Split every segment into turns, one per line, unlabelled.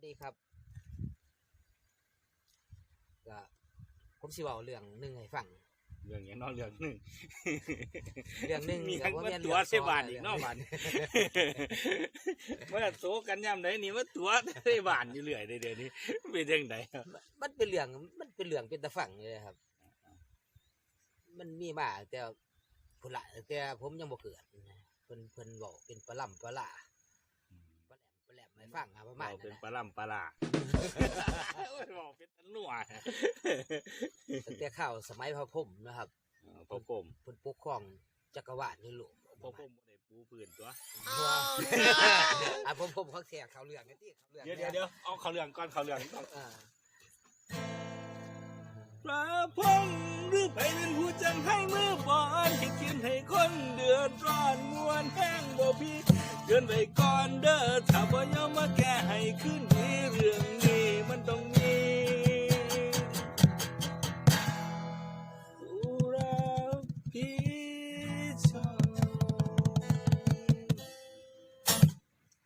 สดีครับก็ผมสิเว้าเรื่องหนึงให้ฟัง
เรื่องอย่างเนอกเรื่องหนึ่ง
เรื่องหนึง
มี
ก็
ทั้ง
บ่
ว่า
แม่น
ตัว
รื่อง
เสบานอีกเนอก
สง
บ้านว่าโซกันย่ำไหนนี่ว่าตัวเสบานอยู่เรื่อยเดี๋ยวนี้เป็นยังไงครับ
มันเป็นเรื่องมันเป็นเรื่องเป็นตะฟังเลยครับ มันมีมาแต่พุ่นละแต่ผมยังบ่เกิดนะเพิ่นเพิ่นเว้าเป็นปลาล่ำปลาล่าปลา แหลมปลาแหลมให้ฟังครับประมาณ
เรา
นั้
เป็น
น
ปลา
นะ
ล่ำปลาลาโอ้ยบอกเป็นตะหนัว
ตั้งแต่ข้าวสมัยพระพรหมนะครับ
พ่อผม
เพิ่นปกครองจักรวาลนี่โลก
พ่อผมบ่ได้ปูพื้นตัว
อะผมผมเขาแขกเขาเรื่องกันที่เขาเรื่อง
เดี๋ยวเดี๋ยวเดี๋ยวเอาเขาเรื่องก่อนเขาเรื่องต้อง
อ่า
พระพงษ์หรือไปเป็นผู้จังให้มือบอนให้กินให้คนเดือดร้อนมวนแห้งบ่พี่เกินไปก่อนเด้อถ้าบ่ยอมมาแก้ให้ขึ้นนี้เรื่องนี้มันต้องมีผู้รับผิดชอบ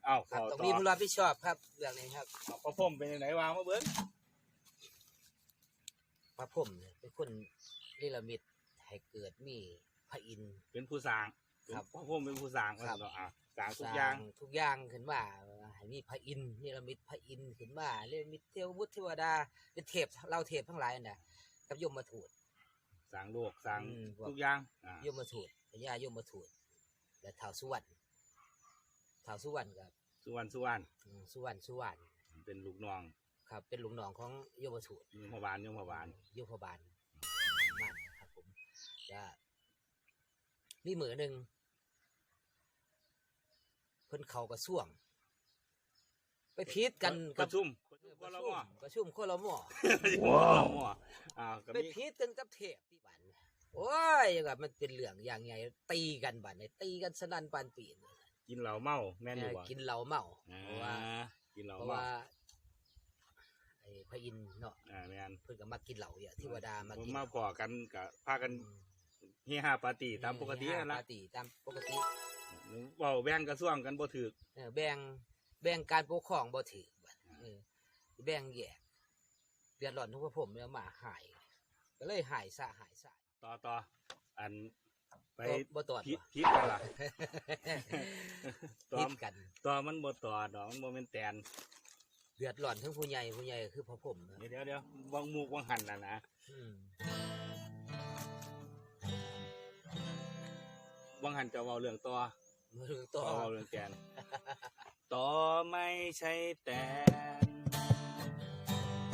เอ้า
ครับ
อ
ต้อง
ต่
มีผู้รับผิดชอบครับเรื่องนี้ครับ
เอาพระพรมเป็นยังไงวางมาเบิ้ง
พระพรหมเนี่ยเป็นคนนิรมิตให้เกิดมีพระอินทร์
เป็นผู้สร้าง
ครับ
พระพรมเป็นผู้สร้าง
ครับ
อะ สร้างทุก
สร้
อย่าง
ทุกอย่างขึ้นมาให้มีพระอินทร์นิรมิตพระอินทร์ขึ้นมาเรียกมิตเทวบุตรเทวดาเป็นเทพเราเทพทั้งหลายน่ะกับยมทูต
สร้างโลกสร้าง
อืม
ทุกอย่างอ่าย
มทูตพญายมทูตและท้าวสุวรรณท้าวสุวรรณกับ
สุวรรณสุวรรณ
อืมสุวรรณสุวรรณ
เป็นลูกน้อง
ครับ เป็นลุงน้องของยมทูต
ยมบาลยมบาล
ยมบาลมากครับผมก็มีมือหนึ่งเพิ่นเขากระส่วง ไปพีดกัน
ป
กับ
ระชุม
เออ
คน
ประ
ละ
ชุ
หม้อ
มประชุมคนละหม้อ
ว้าวหม้ออ่าก็
ไป
มี
พีดกันกับเทพที่บันโอ้ยแบบมันเป็นเรื่องอย่างไงตีกันบันเนี่ยตีกันสนั่นปานปีน
กินเหล้าเมาแม่นอยู่บ่
กินเหล้าเมา
อ่า
เพราะว่า
กินเหล้า
เพราะ
เมา
ว่าไอ้พระอินทร์เนาะ
อ่าแม่น
เพิ่นก็มากินเหล้าเนี่ยเทวดามา
ผม
กิน
มาพอกันกับพากัน
อืม
เฮฮาปาร์ตี้ตามปกตินั่น
ป
ละ
กติตามปกติ
เว้าแบ่งกระทรวงกันบ่ถูก
เออแบ่งแบ่งการปกครองบ่ถือบัดเออแบ่งแยกเดือดร้อนทุกพวกผมแล้วมาหาย ก็เลยหายซะหายซะ
ต่อต่ออันไป
บ่บ่ตอด
พิษ
บ่
พิษกันล่ะต่อ
ผิดกัน
ต่อมันบ่ต่อดอกมันบ่แม่นแตน
เดือดร้อนทั้งผู้ใหญ่ผู้ใหญ่ก็คือพระผมนะ
เดี๋ยวเดี๋ยวเดี๋ยววางมูกวางหันน่ะนะ
อืม
วางหันจะเว้าเรื่องต่อ
มือ
ต่
ต่
อ
อ
เว้าเรื่องแตนต่อไม่ใช่แตน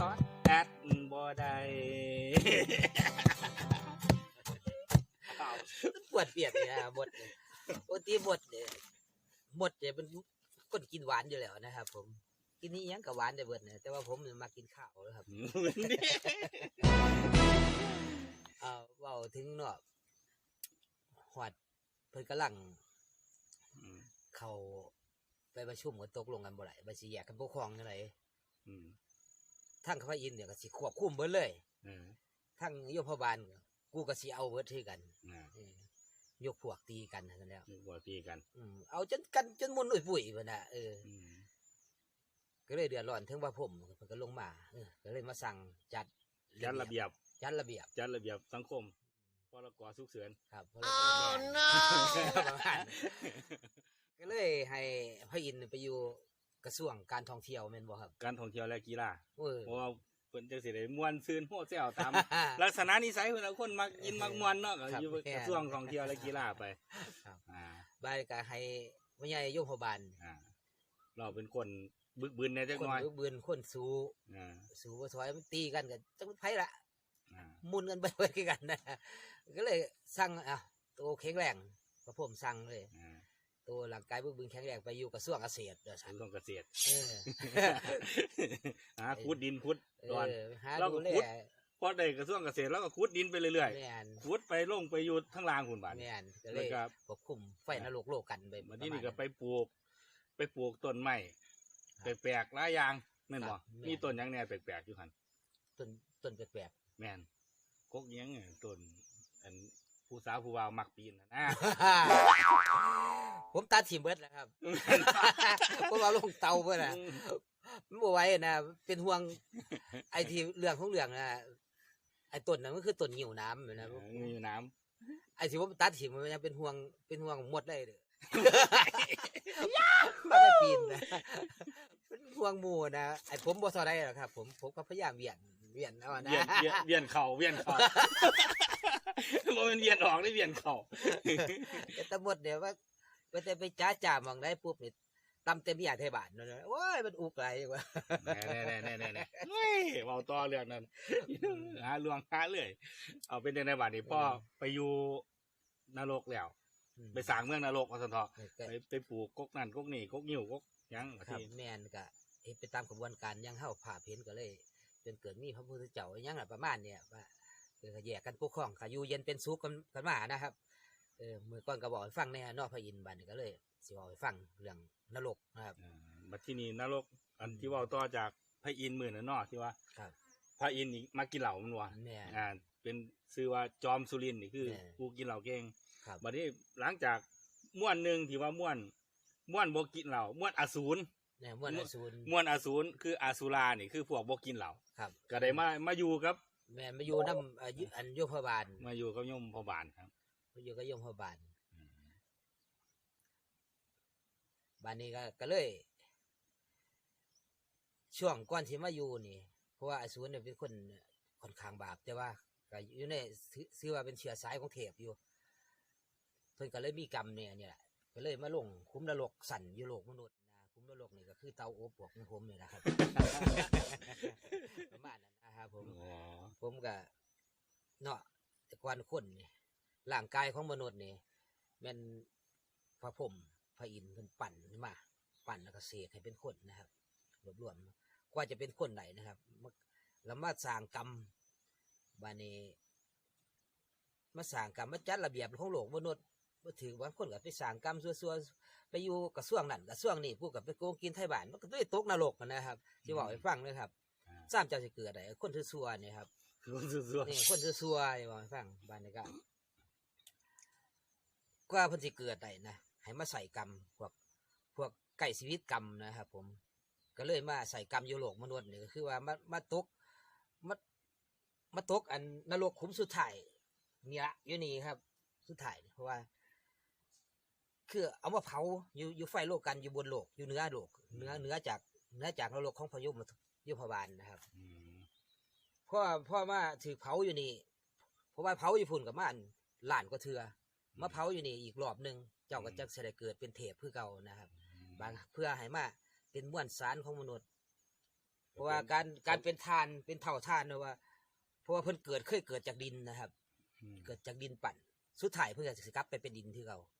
ตอดแอดบ่ได้อ้าว
ปวดเปียกเนี่ยบดเนี่ยปกติบดเนี่ยบดเนี่ยเป็นคนกินหวานอยู่แล้วนะครับ ผมกินนี่ยังกับหวานได้เบิดเนี่ยแต่ว่าผมเนี่ยมากินข้าวนะครับเอ่อเว้าถึงเนาะหอดเพิ่นกำลัง
อืม
เขาไปประชุมกันตกลงกันบ่ได้ว่าสิแยกกันปกครองจังได
อืม
ทั้งพระอินทร์เนี่ยก็สิควบคุมเบิดเลย
เออ
ทั้งโยมพบาลก็กูก็สิเอาเบิดคือกัน
อ่า
เออยกพวกตีกันนั่นแหล้ว
นึกว่าตีกัน
อืมเอาจนกันจนมุนอุ่ยปุ๋ยพุ่นน่ะเออ
อืม
ก็เลยเดือดร้อนถึงว่าผมเพิ่นก็ลงมาเออก็เลยมาสั่งจัด
จัดระเบียบ
จัดระเบียบ
จัดระเบียบสังคม พรกฉุกเฉิน
ครับเพราะเราเป็นแม่ประมาณนั้นก็เลยให้พระอินทร์ไปอยู่กระทรวงการท่องเที่ยวแม่นบ่ครับ
การท่องเที่ยวและกีฬา
เออ
เพราะว่าเพิ่นจังสิได้ม่วนซื่นโฮแซวตามลักษณะนิสัยเพิ่นเอาคนมักกินมักม่วนเนาะก็
ครับ
อยู่
แม่น
กระทรวงท่องเที่ยวและกีฬาไป
ครับ
อ่า
บายก็ให้พ่อใหญ่โยมพบาล
อ่าเราเป็นคนบึกบึนแหน่จัก
คน
หน่อย
บึกบืนคนสู้
อ่า
สู้บ่ถอยมันตีกันก็จังไผละ
อ่า
มุนกันไปไว้คือกันนะ ก็เลยสั่งอะตัวแข็งแรงพระผมสั่งเลย
อ่า
ตัวร่างกายบึกบืนแข็งแรงไปอยู่กระทรวงเกษตรเด้อ
ทา
สั่น
งเกษตร
เออ
หาขุดดินขุด
เอ
ดอน
อหา
เราก็
ดูแล
ขุด พอได้กระทรวงเกษตรแล้วก็ขุดดินไปเรื่อย
แม่น
ๆขุดไปลงไปอยู่ทั้งล่างหุ่นบาด
แม่นก็เล
แล้ว
ย
ก็
ควบคุมไฟนรกโลกกันไป
มาที่นี่
ประ
ก็
มาณ
ไปปลูก ไปปลูกต้นไม้
ครับ
แปลกๆหลายอย่างแม่น
ครั
บ่
บแม่น
มีต้นหยังแหน่แปลกๆอยู่หั่น
ต้นต้นแปลก
แม่นกกหยังไงต้น อันผู้สาวผู้บ่าวมักปีนน่ะนะ
ผมตัดทิมเบิดแล้วครับ ผมเอาลงเตาเพื่อนนะมันบ่ไหว้นะเป็นห่วง ไอ้ที่เรื่องของเรื่องนะไอ้ต้นนั้นมันคือต้นหิวน้ำนะ
มีอยู่น้ำ
ไอ้ที่ผมตัดทิมมันยังเป็นห่วงเป็นห่วงหมดเลยเด้อมาไปปีนนะเป็นห่วงหมู่นะไอ้ผมบ่เท่าได้หรอกครับ ผมผมก็พยายามเวียนเวียนเอานะ
เวียนเวียนเวียนเข่าเวียนเข่า บ่แมันเวียนออกได้เวียนเข่า
แต่ตำรวจเนี่ยว่าว่าแต่ไปจ้าจ่ามองได้ปุ๊บนี่ตำเต็มยาไทยบาทนั่นนะโอ้ยมันอุกไหลกว่า
แน่แน่แน่แน่แน่เฮ้ยเบาต่อเรื่องนั้นหาลวงหาเลย เอาเป็นในบัดนี้พ่อไปอยู่นรกแล้ว ไปสร้างเมืองนรกมาสันเถาะ
ก็
ไปไปปลูกกกนั่นกกนี่กกนิ้วกกหยังว่า
ครับ
ที่
แม่นก็เฮ็ดไปตามกระบวนการอยังเฮาผ่าเพ้นก็เลย จนเกิดมีพระพุทธเจ้าอหยังล่ะประมาณเนี่ยว่า เออก็แยกกันปกครองค่ะอยู่เย็นเป็นสุขกันกันมานะครับเออมื้อก่อนก็บอกให้ฟังในนอกพระอินทร์บัดนี้ก็เลยสิบอกให้ฟังเรื่องนรกนะครับ
อ่าบัดที่นี่นรกอันที่เว่าต่อจากพระอินทร์หมื่นน่ะเนาะที่ว่า
ครับ
พระอินทร์นี่มากินเหล้ามันวะ
แม่น
อ่า เป็นชื่อว่าจอมสุรินทร์นี่คือ
แม่
ผู้กินเหล้าเก่ง
ครับ
บัดนี้หลังจากม่วนหนึ่งที่ว่าม่วนม่วนบ่กินเหล้าม่วนอสูร
เนี่ยม่วนอสูร
ม่วนอสูรคืออสุรานี่คือพวกบ่กินเหล้า
ครับ
ก็ได้มามาอยู่กับ
แม่นมาอยู่นำอายุอันโยมพบาล
มาอยู่กับโยมพ่อบานครับ
มาอยู่กับโยมพบาลบ้านนี้ก็ก็เลย ช่วงก่อนที่มาอยู่นี่ เพราะว่าอสูรเนี่ยเป็นคนค่อนข้างบาปแต่ว่าก็อยู่ในถือถือว่าเป็นเชื้อสายของเทพอยู่ เพิ่นก็เลยมีกรรมเนี่ยเนี่ยแหละก็เลยมาลงคุ้มนรกสั่นอยู่โลกมนุษย์ นะคุ้มนรกนี่ก็คือเตาอบพวกของผมนี่แหละครับ ประมาณนั้นนะครับผม
อ๋อ
ผมก็เนาะแต่ก่อนคนนี่ร่างกายของมนุษย์นี่แมันพระพรหมพระอินทร์เพิ่นปั่นขึ้นมา ปั่นแล้วก็เสกให้เป็นคนนะครับรวบรวมกว่าจะเป็นคนไหนนะครับมาแล้วมาสร้างกรรมบานี้มาสร้างกรรมมาจัดระเบียบของโลกมนุษย์ มาถือบางคนก็ไปสร้างกรรมซัวๆไปอยู่กับส่วงนั่นกับส่วงนี่ผู้กับไปโกงกินไทยบ้านมันก็ได้ตกนรกนะครับที่บอกให้ฟังนะครับ
อ่า
สร้างเจ้าสิเกิดอะไรคนซัวๆเนี่ยครับ
คือซัว
นี่คนซัวๆนี่บอกให้ฟังบ้านนี้ก็กว่าเพิ่นสิเกิดได้นะให้มาใส่กรรมพวกพวกไก่ชีวิตกรรมนะครับ ผม ก็เลยมาใส่กรรมอยู่โลกมนุษย์นี่ก็คือว่ามามาตกมามาตกอันนรกขุมสุดท้ายนี่ละอยู่นี่ครับ สุดท้ายนี่เพราะว่า คือเอามาเผาอยู่อยู่ไฟโลกกันอยู่บนโลกอยู่เหนือโลกเหนือเหนือจากเหนือจากนรกของพระยมยมพบาลนะครับ
ๆอืม
เพราะว่าเพราะว่าถือเผาอยู่นี่เพราะว่าเผาอยู่พุ่นกับมันล้านก็เถือมาเผาอยู่นี่อีกรอบหนึ่งเจ้าก็จะเสได็จเกิดเป็นเทพเพื่อเก่านะครับ บางเพื่อให้มาเป็นมวลสารของมนุษย์ เพราะว่าการการเป็นทานเป็นเท่าทานนะว่า เพราะว่าเพิ่นเกิดเคยเกิดจากดินนะครับ
อืม
เกิดจากดินปั่นสุดท้ายเพิ่นก็จะกลับไปเป็นดินที่เก่า
อืม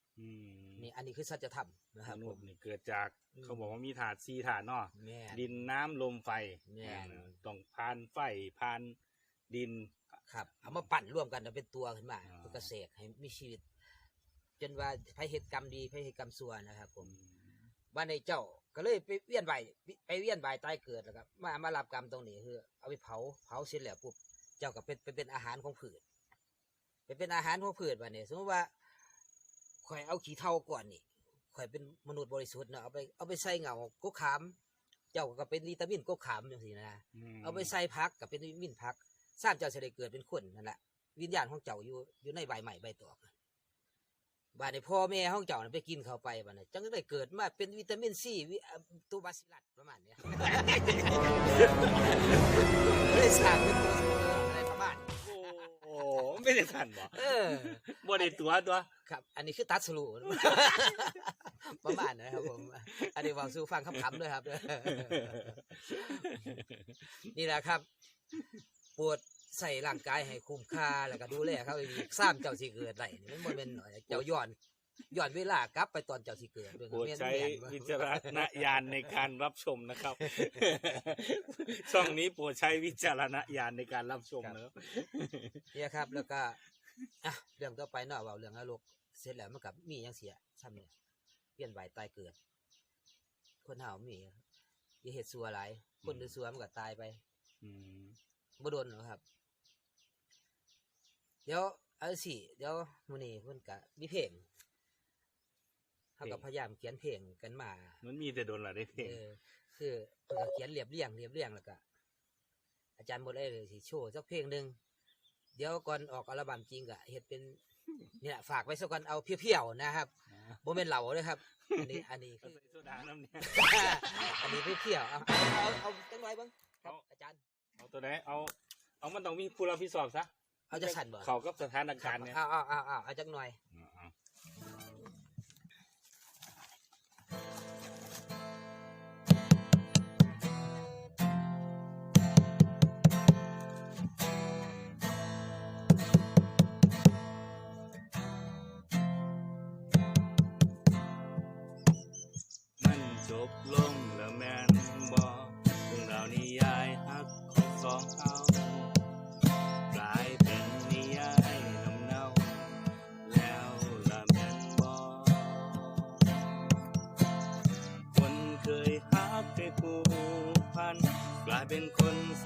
นี่อันนี้คือสัจธรรมนะครับ
ม
ผ
นุษ
ม
ย์นี่เกิดจาก
อืม
เขาบอกว่ามีถาดซีถาดเนาะ
แม่น
ดินน้ำลมไฟ
แม่น
อ่าต้องผ่านไฟผ่านดิน
ครับเอามาปั่นร่วมกันแล้วเป็นตัวขึ้นมา
อ่า
เพื่อกระเสกให้มีชีวิต จนว่าไผเหตุกรรมดีไผเหตุกรรมชั่วนะครับ ผมบ้านในเจ้าก็เลยไปเวียนใบายไปเวียนใบายตายเกิดแล้วครับมามารับกรรมตรงนี้คือ เอาไปเผาเผาเสร็จแล้วปุ๊บเจ้าก็เป็นไปเป็นอาหารของผืดไปเป็นอาหารของผืดบ้านนี้สมมติว่า ข่อยเอาขี้เท่าก่อนนี่ข่อยเป็นมนุษย์บริสุทธิ์เนาะเอาไปเอาไปใส่เหงากุขาม เจ้าก็เป็นวิตามินกุขามอย่างนี้นะ
ม
เอาไปใส่พักกับเป็นวิตามินพักสร้างเจ้าจะได้เกิดเป็นคนนั่นแหละวิญญาณของเจ้าอยู่อยู่ในใบใหม่ใบตอกบ้านในพ่อแม่ของเจ้าน่ะไปกินเข้าไปบ้านนี้จังได้เกิดมาเป็นวิตามินซีวิอะตัวบาซิลัสประมาณเนี้ยเลยสร้างเป็นตัว อ้
โหไม่ได้ทันบ่
เออ
บ่ได้ตัวตัว
ครับ อันนี้คือตัดสรุประมาณนะครับผม อันนี้ฟังสู่ฟังคำๆด้วยครับ นี่แหละครับ ปวดใส่ร่างกายให้คุ้มค่าแล้วก็ดูแลเขาดีๆซ้ำเจ้าสิเกิดไรนี่มันบ่เป็นหน่อยเจ้าย้อน ย้อนเวลากลับไปตอนเจ้าสิเกิดด้วย
โปรด
แม่น
ใช้
แม่นบ่
วิจารณญาณในการรับชมนะครับ ช่องนี้โปรดใช้วิจารณญาณในการรับชมนะครับ
เนี่ยครับ แล้วก็อะเรื่องต่อไปเนาะเว่าเรื่องนรกเสร็จแล้วมันกับมีหยังเสียซ้ำเนี่ยเปลี่ยนใบตายเกิด คนเฮามีอย่าเฮ็ดซัวหลายคนที่ซัวมันก็ตายไป
อืม
บ่โดนหรอกครับ เดี๋ยวเอาสิเดี๋ยวมื้อนี้เพิ่นก็มีเพลง เฮาก็พยายามเขียนเพลงกันมา
มันมีแต่โดนละได้เพลง
เออคือเพิ่นก็เขียนเรียบเรียงเรียบเรียงแล้วก็อาจารย์บ่ได้เลยสิโชว์สักเพลงหนึงเดี๋ยวก่อนออกอัลบั้มจริงก็เฮ็ดเป็นนี่แหละฝากไว้สักก่อนเอาเพียวๆนะครับบ่แม่นเหล่าเด้อครับ อันนี้อันนี้
ก็
คือ
ใส่โซดาน้ำเนี่ย
อันนี้เพียวๆเอาเอาเอาจังหน่อยเบิ่งครับ
เอา
อาจารย์
เอาตัวไหนเอาเอามันต้องมีผู้รับผิดชอบซะ
เอาจะสั่นบ่
เข้ากับสถานการณ์เนี่ย
เอาเอาเอาเอาเอาจังหน่อย
ผูกพันกลายเป็นคนส